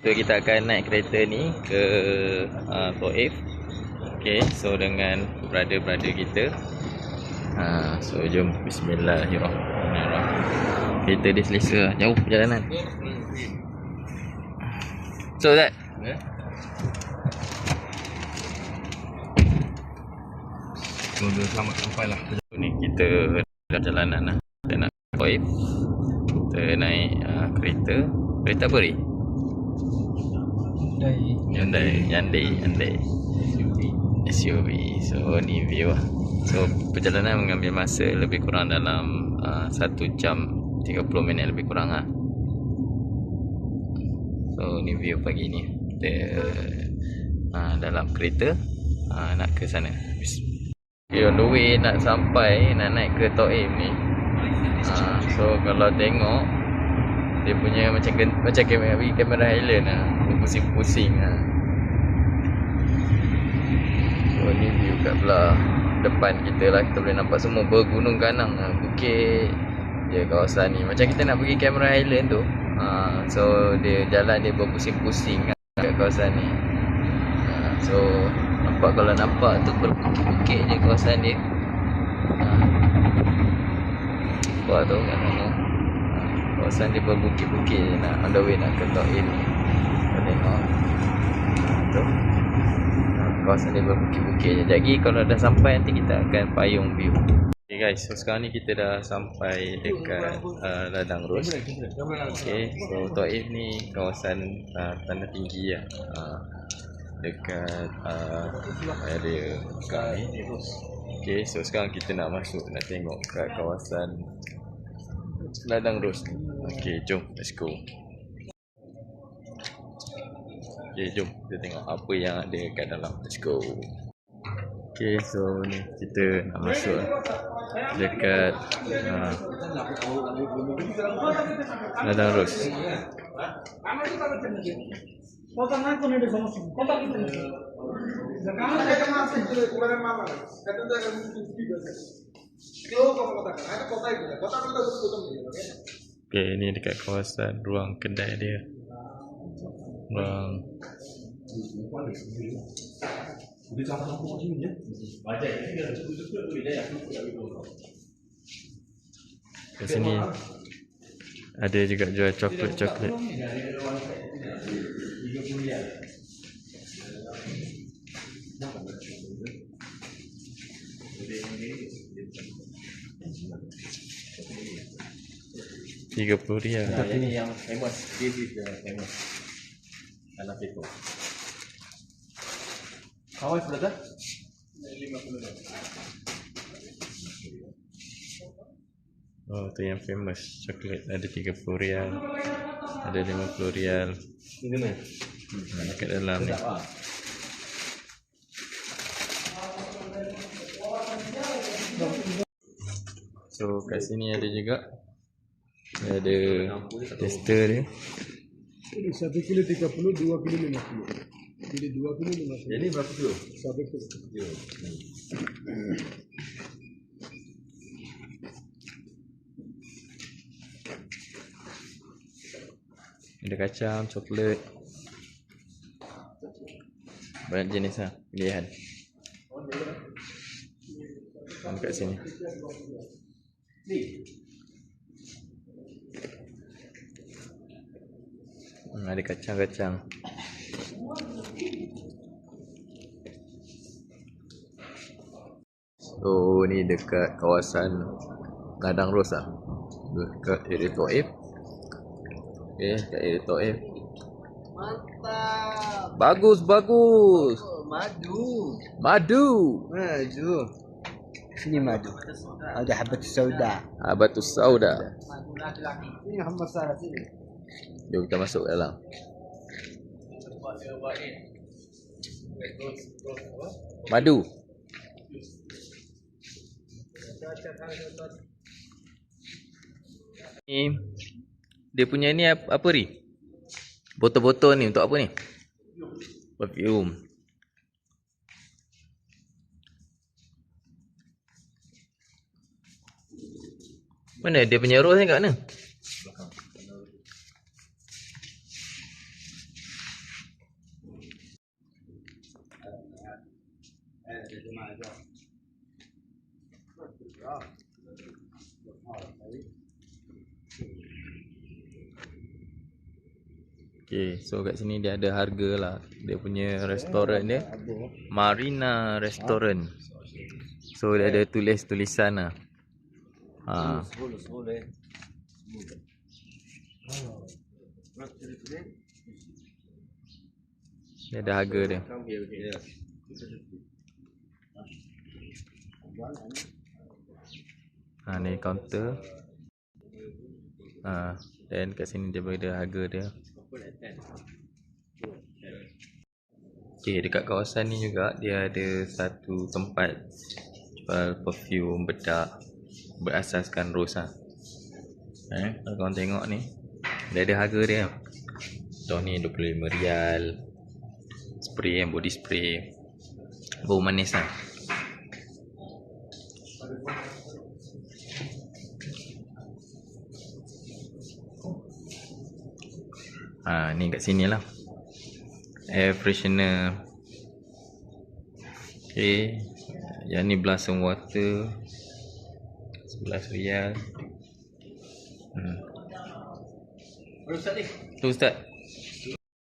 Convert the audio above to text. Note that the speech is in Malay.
So kita akan naik kereta ni ke uh, Taif. Okay, so dengan brother-brother kita. Ha, so jom bismillahirrahmanirrahim. Kereta dia selesa, jauh perjalanan. So that Semoga selamat sampai lah So, ni kita dalam jalanan lah. Kita nak ke Taif. Kita naik uh, kereta. Kereta apa ni? Hyundai, Hyundai, Hyundai. SUV. So ni view lah. So perjalanan mengambil masa lebih kurang dalam uh, 1 jam 30 minit lebih kurang lah. So ni view pagi ni. Kita uh, dalam kereta uh, nak ke sana. Okay, on the way nak sampai nak naik ke Taif ni. Uh, so kalau tengok dia punya macam gen- macam kamera kamera Highland lah. Pusing-pusing lah. So ni view kat belah depan kita lah kita boleh nampak semua bergunung ganang lah. Bukit dia kawasan ni macam kita nak pergi Cameron Highland tu ha, so dia jalan dia berpusing-pusing lah kat kawasan ni ha, so nampak kalau nampak tu berbukit-bukit je kawasan dia ha. Nampak tu kat kawasan dia berbukit-bukit je nak on the way nak ke Taif ni tengok tu kawasan dia berbukit-bukit je. Lagi kalau dah sampai nanti kita akan payung view. Okay guys, so sekarang ni kita dah sampai dekat uh, Ladang Ros. Okay, so Taif ni kawasan uh, tanah tinggi lah. Uh, dekat uh, area sekarang ni. Okay, so sekarang kita nak masuk nak tengok kat kawasan ladang rose Okay, Okey, jom let's go. Okey, jom kita tengok apa yang ada kat dalam. Let's go. Okay, so ni kita nak masuk lah. dekat uh, ladang rose. Kau nak sama Jangan Okay, ini dekat kawasan ruang kedai dia. Ruang. Di sini ada juga jual coklat-coklat. Tiga puluh rial. Ini yang famous This is the famous Tanah Peko How much brother? Oh, tu yang famous coklat ada 30 rial. Ada 50 rial. Ini mana? Hmm, dekat dalam ni. Sedap lah So kat sini ada juga ada tester dia. satu kilo tiga puluh dua kilo lima kilo jadi dua kilo lima kilo Ini berapa kilo? satu kilo Ada kacang, coklat. Banyak jenis lah, pilihan. Dan kat Hmm, ada kacang-kacang. So ni dekat kawasan Ladang Ros lah. Dekat area Taif. Okay, kat area Taif. Mantap. Bagus, bagus. Madu. Madu. Madu. Sini madu. Ada habat sauda. Abatus Sauda. Ini hamba sana sini. Jom kita masuk dalam. Madu. Ni dia punya ni apa, apa ni? Botol-botol ni untuk apa ni? Perfume. Mana dia punya rose ni kat mana? Okay, so kat sini dia ada harga lah. Dia punya restoran dia Marina Restaurant. So dia ada tulis tulisan lah. Ha. Ini ada harga dia. Ha, ni kaunter. Ha, dan kat sini dia ada harga dia. Okay, dekat kawasan ni juga dia ada satu tempat jual perfume bedak berasaskan rose lah. Eh, kalau korang tengok ni, dia ada harga dia. Contoh ni RM25 rial. Spray yang body spray. Bau manis lah. Ha, ni kat sini lah. Air freshener. Okay. Yang ni Blossom Water. 11 rial. Hmm. Ustaz ni. Tu Ustaz.